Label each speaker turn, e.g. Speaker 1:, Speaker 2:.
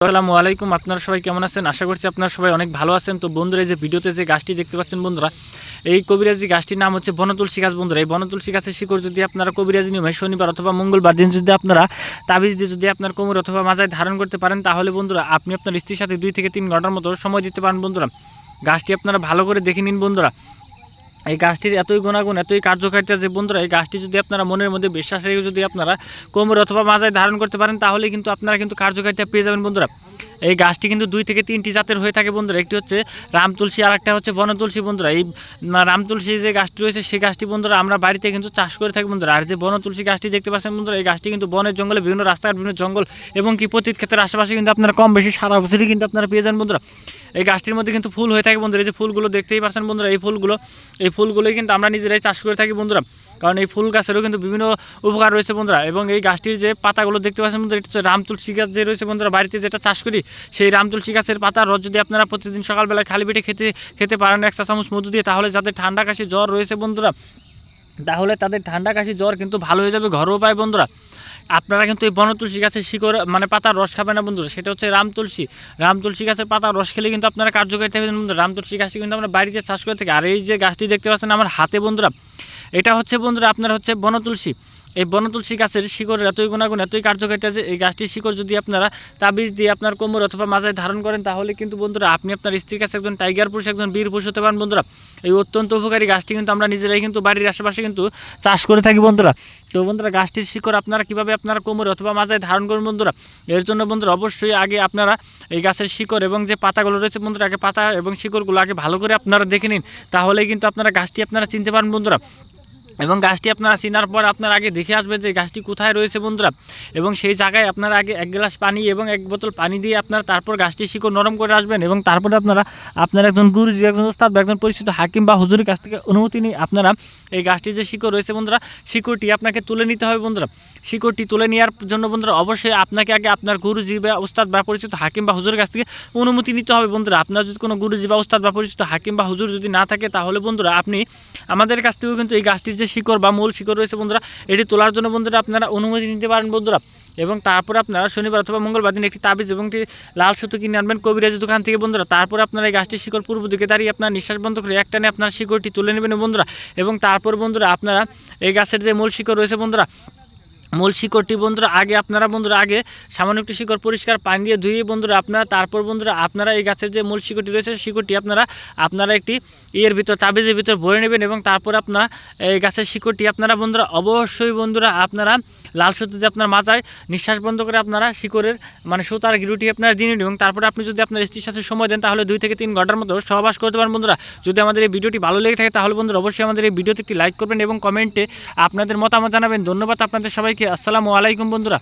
Speaker 1: আসসালামু আলাইকুম, আপনারা সবাই কেমন আছেন? আশা করছি আপনারা সবাই অনেক ভালো আছেন। তো বন্ধুরা, এই যে ভিডিওতে যে গাছটি দেখতে পাচ্ছেন বন্ধুরা, এই কবিরাজি গাছটির নাম হচ্ছে বনতুলসী গাছ বন্ধুরা। এই বনতুলসী গাছের শিকড় যদি আপনারা কবিরাজি নিয়মে শনিবার অথবা মঙ্গলবার দিন যদি আপনারা তাবিজ দিয়ে যদি আপনার কোমর অথবা মাজায় ধারণ করতে পারেন, তাহলে বন্ধুরা, আপনি আপনার স্ত্রীর সাথে দুই থেকে তিন ঘণ্টার মতো সময় দিতে পারেন বন্ধুরা। গাছটি আপনারা ভালো করে দেখে নিন বন্ধুরা। এই গাছটির এতই গুণাগুণ, এতই কার্যকারিতা যে বন্ধুরা, এই গাছটি যদি আপনারা মনের মধ্যে বিশ্বাস রেখে যদি আপনারা কোমর অথবা মাজায় ধারণ করতে পারেন, তাহলে কিন্তু আপনারা কিন্তু কার্যকারিতা পেয়ে যাবেন বন্ধুরা। এই গাছটি কিন্তু দুই থেকে তিনটি জাতের হয়ে থাকে বন্ধুরা। একটি হচ্ছে রাম তুলসী আর একটা হচ্ছে বন তুলসী বন্ধুরা। এই রাম তুলসী যে গাছটি রয়েছে সেই গাছটি বন্ধুরা আমরা বাড়িতে কিন্তু চাষ করে থাকি বন্ধুরা। আর যে বন তুলসী গাছটি দেখতে পাচ্ছেন বন্ধুরা, এই গাছটি কিন্তু বনের জঙ্গলে, বিভিন্ন রাস্তার বিভিন্ন জঙ্গল এবং কি পতিত ক্ষেত্রের আশেপাশে কিন্তু আপনারা কম বেশি সারা বছরই কিন্তু আপনারা পেয়ে যান বন্ধুরা। এই গাছটির মধ্যে কিন্তু ফুল হয়ে থাকে বন্ধুরা। এই যে ফুলগুলো দেখতেই পাচ্ছেন বন্ধুরা, এই ফুলগুলো, এই ফুলগুলোই কিন্তু আমরা নিজেরাই চাষ করে থাকি বন্ধুরা। কারণ এই ফুল গাছেরও কিন্তু বিভিন্ন উপকার রয়েছে বন্ধুরা। এবং এই গাছটির যে পাতাগুলো দেখতে পাচ্ছেন বন্ধুরা, এটা হচ্ছে রাম তুলসী গাছ যে রয়েছে বন্ধুরা, বাড়িতে যেটা চাষ করি সেই রাম তুলসী গাছের পাতার রস যদি আপনারা প্রতিদিন সকালবেলায় খালি পেটে খেতে খেতে পারেন, এক চা চামচ মধু দিয়ে, তাহলে যাদের ঠান্ডা কাশি জ্বর রয়েছে বন্ধুরা, তাহলে তাদের ঠান্ডা কাশি জ্বর কিন্তু ভালো হয়ে যাবে ঘরোয়া উপায় বন্ধুরা। আপনারা কিন্তু এই বন তুলসী গাছের শিকড় মানে পাতার রস খাবেন না বন্ধুরা, সেটা হচ্ছে রাম তুলসী রাম তুলসী গাছের পাতার রস খেলে কিন্তু আপনারা কার্যকারিতা পাবেন বন্ধুরা। রাম তুলসী গাছটি কিন্তু আমরা বাড়িতে চাষ করে থাকি। আর এই যে গাছটি দেখতে পাচ্ছেন আমার হাতে বন্ধুরা এটা হচ্ছে বন্ধুরা আপনার হচ্ছে বনতুলসী এই বনতুলসী গাছের শিকড়ের এতই গুণাগুণ, এতই কার্যকারিতা যে এই গাছটির শিকড় যদি আপনারা তাবিজ দিয়ে আপনার কোমর অথবা মাজায় ধারণ করেন, তাহলে কিন্তু বন্ধুরা আপনি আপনার স্ত্রীর কাছে একজন টাইগার পুরুষ, একজন বীর পুরুষ হতে পারেন বন্ধুরা। এই অত্যন্ত উপকারী গাছটি কিন্তু আমরা নিজেরাই কিন্তু বাড়ির আশেপাশে কিন্তু চাষ করে থাকি বন্ধুরা। তো বন্ধুরা গাছটির শিকড় আপনারা কীভাবে আপনারা কোমরে অথবা মাজায় ধারণ করুন বন্ধুরা? এর জন্য বন্ধুরা অবশ্যই আগে আপনারা এই গাছের শিকড় এবং যে পাতাগুলো রয়েছে বন্ধুরা, আগে পাতা এবং শিকড়গুলো আগে ভালো করে আপনারা দেখে নিন। তাহলেই কিন্তু আপনারা গাছটি আপনারা চিনতে পারেন বন্ধুরা। এবং গাছটি আপনারা চিনার পর আপনার আগে দেখে আসবেন যে গাছটি কোথায় রয়েছে বন্ধুরা। এবং সেই জায়গায় আপনারা আগে এক গ্লাস পানি এবং এক বোতল পানি দিয়ে আপনারা তারপর গাছটি শিকড় নরম করে আসবেন এবং তারপরে আপনারা, আপনার একজন গুরুজি একজন উস্তাদ বা একজন পরিচিত হাকিম বা হুজুরের কাছ থেকে অনুমতি নিয়ে আপনারা এই গাছটি যে শিকড় রয়েছে বন্ধুরা, শিকড়টি আপনাকে তুলে নিতে হবে বন্ধুরা। শিকড়টি তুলে নেওয়ার জন্য বন্ধুরা অবশ্যই আপনাকে আগে আপনার গুরুজি বা উস্তাদ বা পরিচিত হাকিম বা হুজুরের কাছ থেকে অনুমতি নিতে হবে বন্ধুরা। আপনার যদি কোনো গুরুজি বা উস্তাদ বা পরিচিত হাকিম বা হুজুর যদি না থাকে, তাহলে বন্ধুরা আপনি আমাদের কাছ থেকেও কিন্তু এই গাছটির যে শিকড় বা মূল শিকড় রয়েছে বন্ধুরা, এটি তোলার জন্য বন্ধুরা আপনারা অনুমতি নিতে পারেন বন্ধুরা। এবং তারপর আপনারা শনিবার অথবা মঙ্গলবার দিন একটি তাবিজ এবং একটি লাল সুতো কিনে আনবেন কবিরাজের দোকান থেকে বন্ধুরা। তারপর আপনারা এই গাছটির শিকড় পূর্ব দিকে দাঁড়িয়ে আপনার নিঃশ্বাস বন্ধ করে একটানে আপনার শিকড়টি তুলে নেবেন বন্ধুরা। এবং তারপর বন্ধুরা আপনারা এই গাছের যে মূল শিকড় রয়েছে বন্ধুরা মূল শিকড়টি বন্ধুরা আগে আপনারা বন্ধুরা আগে সামান্য একটু শিকড় পরিষ্কার পানি দিয়ে ধুয়ে বন্ধুরা আপনারা, তারপর বন্ধুরা আপনারা এই গাছের যে মূল শিকড়টি রয়েছে শিকড়টি আপনারা আপনারা একটি ইয়ের ভিতর, তাবিজের ভিতর ভরে নেবেন এবং তারপর আপনারা এই গাছের শিকড়টি আপনারা বন্ধুরা অবশ্যই বন্ধুরা আপনারা লাল সুতোতে আপনার মাজায় নিঃশ্বাস বন্ধ করে আপনারা শিকড়ের মানে সুতার গিরুটি আপনারা দিয়ে নেবেন এবং তারপরে আপনি যদি আপনার স্ত্রীর সাথে সময় দেন তাহলে দুই থেকে তিন ঘণ্টার মতো সহবাস করতে পারেন বন্ধুরা। যদি আমাদের এই ভিডিওটি ভালো লেগে থাকে তাহলে বন্ধুরা অবশ্যই আমাদের এই ভিডিওতে একটি লাইক করবেন এবং কমেন্টে আপনাদের মতামত জানাবেন। ধন্যবাদ আপনাদের সবাইকে আসসালামু আলাইকুম বন্ধুরা।